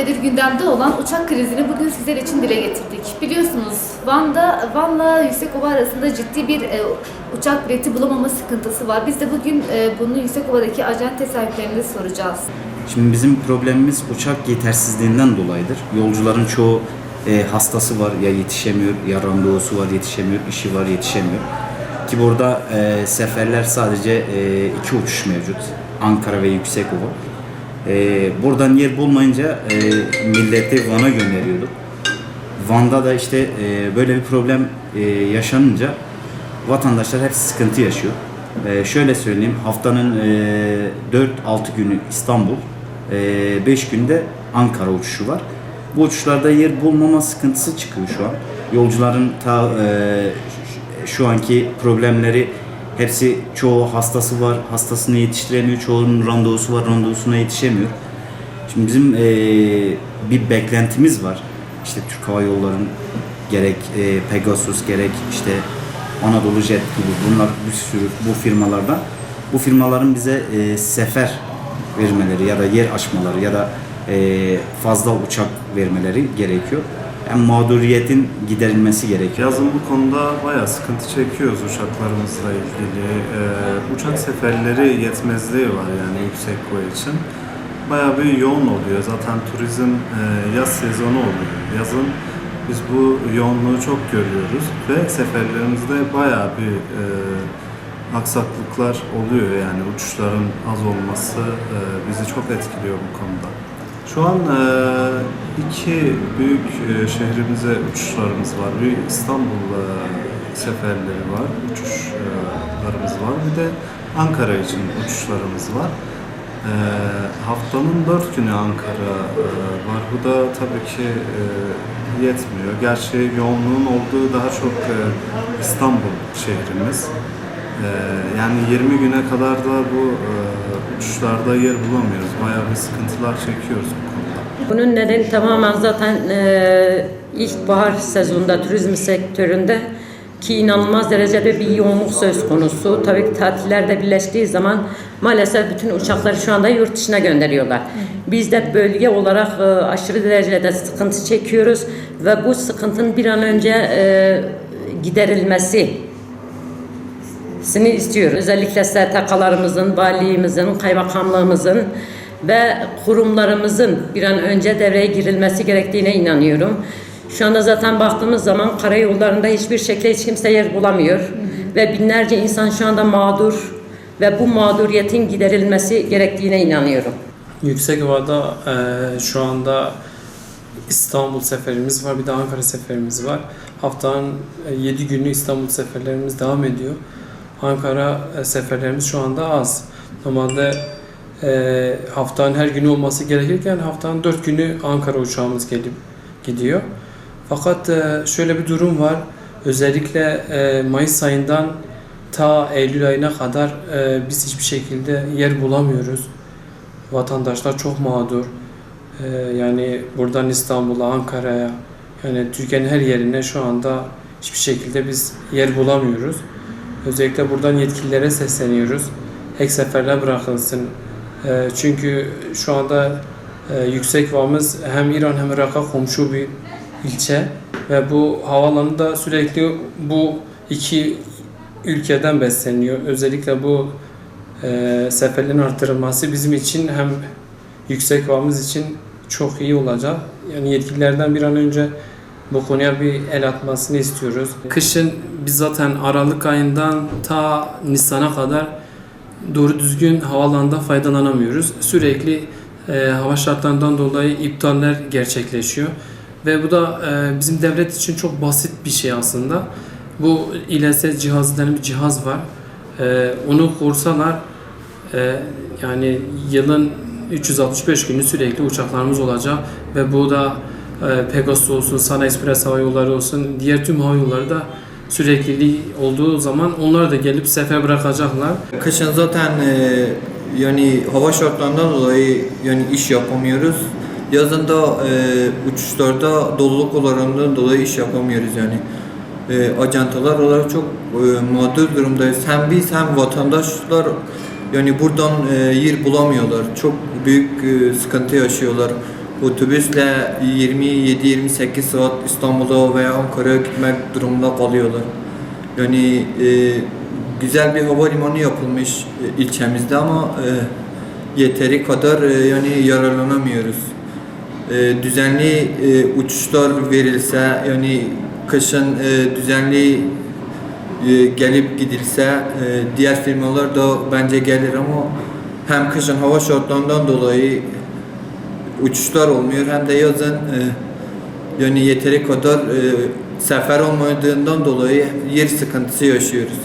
süredir gündemde olan uçak krizini bugün sizler için dile getirdik. Biliyorsunuz Van'da Van'la Yüksekova arasında ciddi bir e, uçak bileti bulamama sıkıntısı var. Biz de bugün e, bunu Yüksekova'daki acente sahiplerine soracağız. Şimdi bizim problemimiz uçak yetersizliğinden dolayıdır. Yolcuların çoğu e, hastası var ya yetişemiyor ya randevusu var yetişemiyor, işi var yetişemiyor. Ki burada e, seferler sadece e, iki uçuş mevcut. Ankara ve Yüksekova. E, buradan yer bulmayınca e, milleti Van'a gönderiyorduk. Van'da da işte e, böyle bir problem e, yaşanınca vatandaşlar hep sıkıntı yaşıyor. E, şöyle söyleyeyim, haftanın e, 4-6 günü İstanbul, 5 günde Ankara uçuşu var. Bu uçuşlarda yer bulmama sıkıntısı çıkıyor şu an. Yolcuların ta e, şu anki problemleri hepsi çoğu hastası var, hastasını yetiştiremiyor, çoğunun randevusu var, randevusuna yetişemiyor. Şimdi bizim eee, bir beklentimiz var. İşte Türk Hava Yolları'nın gerek eee, Pegasus gerek işte Anadolu Jet gibi bunlar bir sürü bu firmalardan bu firmaların bize eee, sefer vermeleri ya da yer açmaları ya da eee, fazla uçak vermeleri gerekiyor. Yani mağduriyetin giderilmesi gerekiyor. Yazın bu konuda bayağı sıkıntı çekiyoruz uçaklarımızla ilgili. Ee, uçak seferleri yetmezliği var yani yüksek boy için. Bayağı bir yoğun oluyor. Zaten turizm e, yaz sezonu oluyor. Yazın biz bu yoğunluğu çok görüyoruz ve seferlerimizde bayağı bir e, aksaklıklar oluyor yani uçuşların az olması e, bizi çok etkiliyor bu konuda. Şu an e, iki büyük e, şehrimize uçuşlarımız var. Bir İstanbul e, seferleri var, uçuşlarımız var. Bir de Ankara için uçuşlarımız var. Haftanın dört günü Ankara var. Bu da tabii ki yetmiyor. Gerçi yoğunluğun olduğu daha çok İstanbul şehrimiz. E, yani 20 güne kadar da bu e, uçuşlarda yer bulamıyoruz. Bayağı bir sıkıntılar çekiyoruz bu konuda. Bunun nedeni tamamen zaten e, ilkbahar sezonunda turizm sektöründe ki inanılmaz derecede bir yoğunluk söz konusu. Tabii ki tatiller birleştiği zaman maalesef bütün uçakları şu anda yurt dışına gönderiyorlar. Biz de bölge olarak e, aşırı derecede sıkıntı çekiyoruz ve bu sıkıntının bir an önce giderilmesi sini istiyoruz. Özellikle STK'larımızın, valiliğimizin, kaymakamlığımızın ve kurumlarımızın bir an önce devreye girilmesi gerektiğine inanıyorum. Şu anda zaten baktığımız zaman karayollarında hiçbir şekilde hiç kimse yer bulamıyor. Ve binlerce insan şu anda mağdur ve bu mağduriyetin giderilmesi gerektiğine inanıyorum. Yüksek Ova'da e, şu anda İstanbul seferimiz var, bir de Ankara seferimiz var. Haftanın 7 günü İstanbul seferlerimiz devam ediyor. Ankara e, seferlerimiz şu anda az. Normalde e, haftanın her günü olması gerekirken haftanın 4 günü Ankara uçağımız gelip gidiyor. Fakat e, şöyle bir durum var. Özellikle e, Mayıs ayından ta Eylül ayına kadar e, biz hiçbir şekilde yer bulamıyoruz. Vatandaşlar çok mağdur. Ee, yani buradan İstanbul'a, Ankara'ya, yani Türkiye'nin her yerine şu anda hiçbir şekilde biz yer bulamıyoruz. Özellikle buradan yetkililere sesleniyoruz. Ek seferler bırakılsın. Ee, çünkü şu anda e, yüksek vamız hem İran hem Irak'a komşu bir ilçe ve bu havaalanı da sürekli bu iki ülkeden besleniyor. Özellikle bu e, seferlerin artırılması bizim için hem yüksek vamız için çok iyi olacak. Yani yetkililerden bir an önce bu konuya bir el atmasını istiyoruz. Kışın biz zaten Aralık ayından ta Nisan'a kadar doğru düzgün havalandan faydalanamıyoruz. Sürekli e, hava şartlarından dolayı iptaller gerçekleşiyor. Ve bu da e, bizim devlet için çok basit bir şey aslında. Bu İLS cihazı denen bir cihaz var. E, onu kursalar e, yani yılın 365 günü sürekli uçaklarımız olacak ve bu da Pegasus olsun, Sana Express hava yolları olsun, diğer tüm hava yolları da sürekliliği olduğu zaman onlar da gelip sefer bırakacaklar. Kışın zaten e, yani hava şartlarından dolayı yani iş yapamıyoruz. Yazın da e, uçuşlarda doluluk oranından dolayı iş yapamıyoruz yani. E, ajantalar olarak çok e, mağdur durumdayız. Hem biz hem vatandaşlar yani buradan e, yer bulamıyorlar. Çok büyük e, sıkıntı yaşıyorlar. Otobüsle 27-28 saat İstanbul'a veya Ankara'ya gitmek durumunda kalıyorlar. Yani e, güzel bir havalimanı yapılmış e, ilçemizde ama e, yeteri kadar e, yani yararlanamıyoruz. E, düzenli e, uçuşlar verilse yani kışın e, düzenli e, gelip gidilse e, diğer firmalar da bence gelir ama hem kışın hava şartlarından dolayı uçuşlar olmuyor hem de yazın e, yani yeteri kadar e, sefer olmadığından dolayı yer sıkıntısı yaşıyoruz.